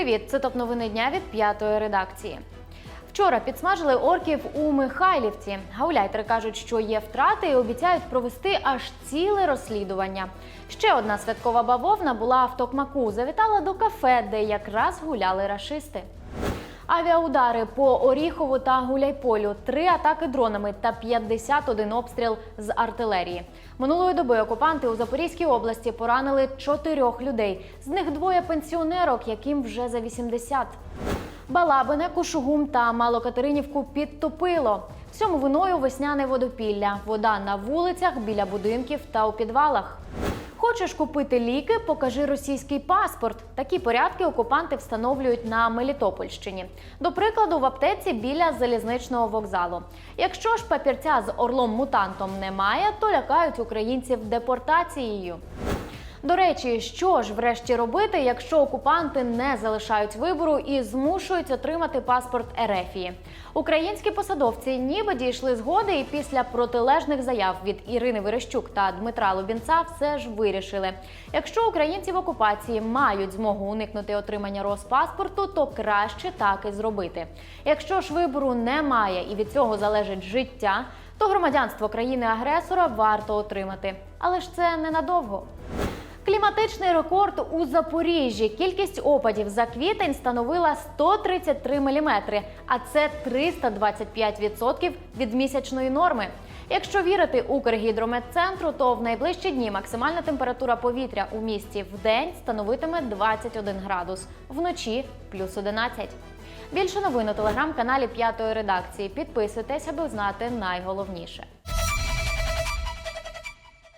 Привіт! Це топ новини дня від п'ятої редакції. Вчора підсмажили орків у Михайлівці. Гауляйтери кажуть, що є втрати і обіцяють провести аж ціле розслідування. Ще одна святкова бавовна була в Токмаку. Завітала до кафе, де якраз гуляли рашисти. Авіаудари по Оріхову та Гуляйполю, три атаки дронами та 51 обстріл з артилерії. Минулої доби окупанти у Запорізькій області поранили чотирьох людей. З них двоє пенсіонерок, яким вже за 80. Балабине, Кушугум та Малокатеринівку підтопило. Всьому виною весняне водопілля. Вода на вулицях, біля будинків та у підвалах. Хочеш купити ліки? Покажи російський паспорт. Такі порядки окупанти встановлюють на Мелітопольщині. До прикладу, в аптеці біля залізничного вокзалу. Якщо ж папірця з орлом-мутантом немає, то лякають українців депортацією. До речі, що ж врешті робити, якщо окупанти не залишають вибору і змушують отримати паспорт Ерефії? Українські посадовці ніби дійшли згоди, і після протилежних заяв від Ірини Верещук та Дмитра Лубінца все ж вирішили. Якщо українці в окупації мають змогу уникнути отримання Роспаспорту, то краще так і зробити. Якщо ж вибору немає і від цього залежить життя, то громадянство країни-агресора варто отримати. Але ж це ненадовго. Кліматичний рекорд у Запоріжжі. Кількість опадів за квітень становила 133 мм, а це 325% від місячної норми. Якщо вірити Укргідрометцентру, то в найближчі дні максимальна температура повітря у місті в день становитиме 21 градус, вночі плюс 11. Більше новин у телеграм-каналі П'ятої редакції. Підписуйтесь, аби знати найголовніше.